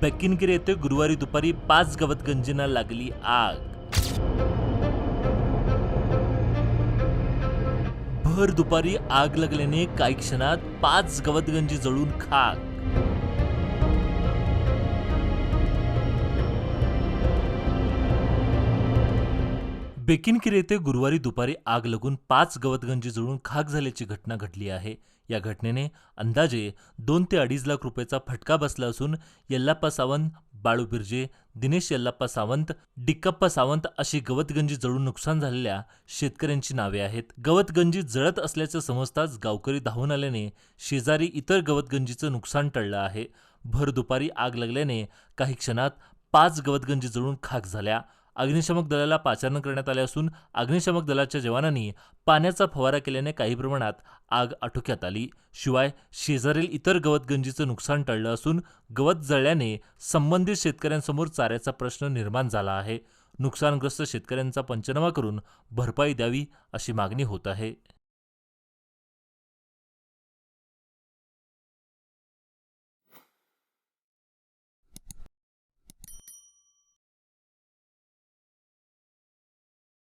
बेकिनगिरी येथे गुरुवारी दुपारी पाच गवतगंजींना लागली आग. भर दुपारी आग लागल्याने काही क्षणात पाच गवतगंजी जळून खाक. बेकिनकिरी येथे गुरुवारी दुपारी आग लागून पाच गवतगंजी जळून खाक झाल्याची घटना घडली आहे. या घटनेने अंदाजे दोन ते अडीच लाख रुपयाचा फटका बसला असून यल्लाप्पा सावंत बाळू बिर्जे दिनेश यल्लाप्पा सावंत डिक्कप्पा सावंत अशी गवतगंजी जळून नुकसान झालेल्या शेतकऱ्यांची नावे आहेत. गवतगंजी जळत असल्याचं समजताच गावकरी धावून आल्याने शेजारी इतर गवतगंजीचं नुकसान टळलं आहे. भर दुपारी आग लागल्याने काही क्षणात पाच गवतगंजी जळून खाक झाल्या. अग्निशमक दलाला पाचारण करण्यात आले असून अग्निशमक दलाच्या जवानांनी पाण्याचा फवारा केल्याने काही प्रमाणात आग आटोक्यात आली. शिवाय शेजारील इतर गवतगंजीचं नुकसान टळलं असून गवत जळल्याने संबंधित शेतकऱ्यांसमोर चाऱ्याचा प्रश्न निर्माण झाला आहे. नुकसानग्रस्त शेतकऱ्यांचा पंचनामा करून भरपाई द्यावी अशी मागणी होत आहे.